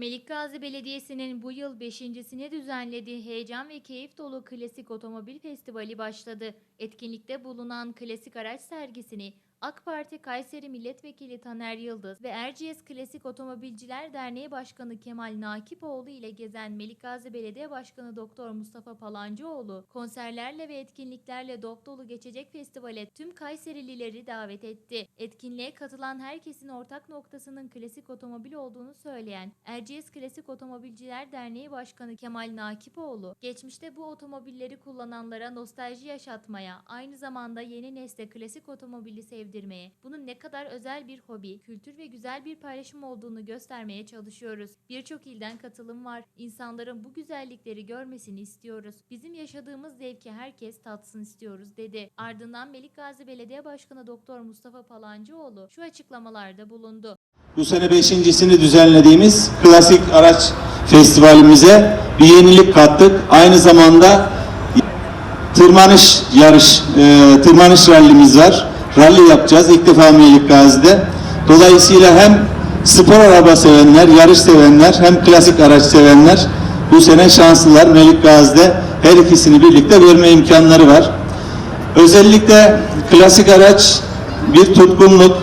Melik Gazi Belediyesi'nin bu yıl beşincisini düzenlediği heyecan ve keyif dolu Klasik Otomobil Festivali başladı. Etkinlikte bulunan klasik araç sergisini AK Parti Kayseri Milletvekili Taner Yıldız ve Erciyes Klasik Otomobilciler Derneği Başkanı Kemal Nakipoğlu ile gezen Melik Gazi Belediye Başkanı Doktor Mustafa Palancıoğlu konserlerle ve etkinliklerle dop dolu geçecek festivale tüm Kayserilileri davet etti. Etkinliğe katılan herkesin ortak noktasının klasik otomobil olduğunu söyleyen Erciyes Klasik Otomobilciler Derneği Başkanı Kemal Nakipoğlu, geçmişte bu otomobilleri kullananlara nostalji yaşatmaya, aynı zamanda yeni nesle klasik otomobili sevdirmeye, bunun ne kadar özel bir hobi, kültür ve güzel bir paylaşım olduğunu göstermeye çalışıyoruz. Birçok ilden katılım var. İnsanların bu güzellikleri görmesini istiyoruz. Bizim yaşadığımız zevki herkes tatsın istiyoruz dedi. Ardından Melik Gazi Belediye Başkanı Doktor Mustafa Palancıoğlu şu açıklamalarda bulundu. Bu sene beşincisini düzenlediğimiz klasik araç festivalimize bir yenilik kattık. Aynı zamanda tırmanış yarış, e, tırmanış rallimiz var. Rally yapacağız ilk defa Melik Gazi'de. Dolayısıyla hem spor araba sevenler, yarış sevenler hem klasik araç sevenler bu sene şanslılar. Melik Gazi'de her ikisini birlikte görme imkanları var. Özellikle klasik araç bir tutkunluk,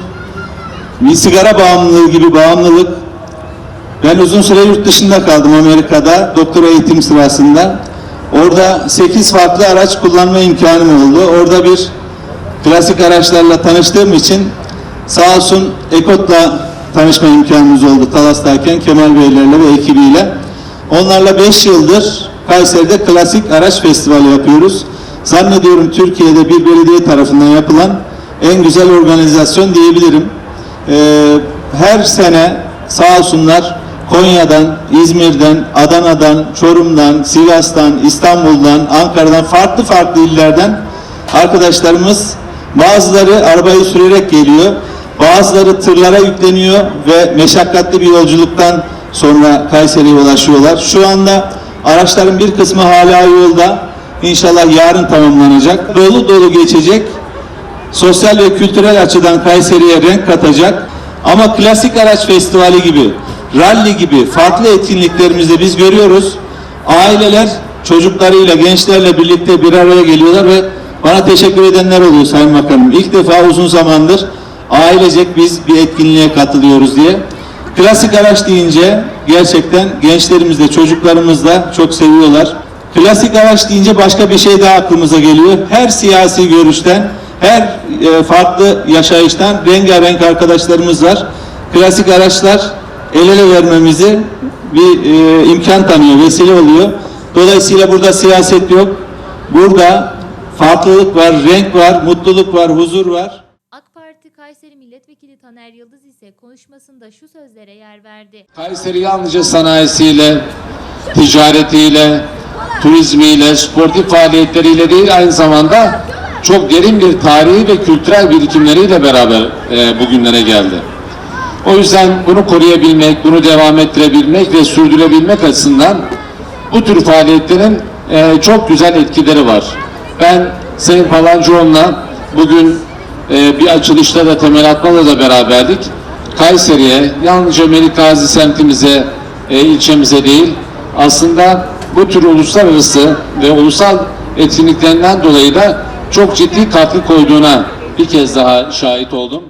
bir sigara bağımlılığı gibi bağımlılık. Ben uzun süre yurt dışında kaldım Amerika'da doktora eğitim sırasında. Orada 8 farklı araç kullanma imkanım oldu. Orada bir klasik araçlarla tanıştığım için sağ olsun Ekot'la tanışma imkanımız oldu Talas'tayken Kemal Beylerle ve ekibiyle. Onlarla 5 yıldır Kayseri'de klasik araç festivali yapıyoruz. Zannediyorum Türkiye'de bir belediye tarafından yapılan en güzel organizasyon diyebilirim. Ee, her sene sağ olsunlar Konya'dan, İzmir'den, Adana'dan, Çorum'dan, Sivas'tan, İstanbul'dan, Ankara'dan farklı farklı illerden arkadaşlarımız bazıları arabayı sürerek geliyor, bazıları tırlara yükleniyor ve meşakkatli bir yolculuktan sonra Kayseri'ye ulaşıyorlar. Şu anda araçların bir kısmı hala yolda. İnşallah yarın tamamlanacak. Dolu dolu geçecek sosyal ve kültürel açıdan Kayseri'ye renk katacak. Ama klasik araç festivali gibi, rally gibi farklı etkinliklerimizde biz görüyoruz. Aileler çocuklarıyla, gençlerle birlikte bir araya geliyorlar ve bana teşekkür edenler oluyor Sayın Bakanım. İlk defa uzun zamandır ailecek biz bir etkinliğe katılıyoruz diye. Klasik araç deyince gerçekten gençlerimiz de çocuklarımız da çok seviyorlar. Klasik araç deyince başka bir şey daha aklımıza geliyor. Her siyasi görüşten, her e, farklı yaşayıştan rengarenk arkadaşlarımız var. Klasik araçlar el ele vermemizi bir e, imkan tanıyor, vesile oluyor. Dolayısıyla burada siyaset yok. Burada farklılık var, renk var, mutluluk var, huzur var. AK Parti Kayseri Milletvekili Taner Yıldız ise konuşmasında şu sözlere yer verdi. Kayseri yalnızca sanayisiyle, ticaretiyle, turizmiyle, sportif faaliyetleriyle değil aynı zamanda çok derin bir tarihi ve kültürel birikimleriyle beraber e, bugünlere geldi. O yüzden bunu koruyabilmek, bunu devam ettirebilmek ve sürdürebilmek açısından bu tür faaliyetlerin e, çok güzel etkileri var. Ben Sayın Palancıoğlu'na bugün e, bir açılışta da temel atmalı da beraberdik. Kayseri'ye, yalnızca Melik Gazi semtimize, e, ilçemize değil, aslında bu tür uluslararası ve ulusal etkinliklerinden dolayı da çok ciddi katkı koyduğuna bir kez daha şahit oldum.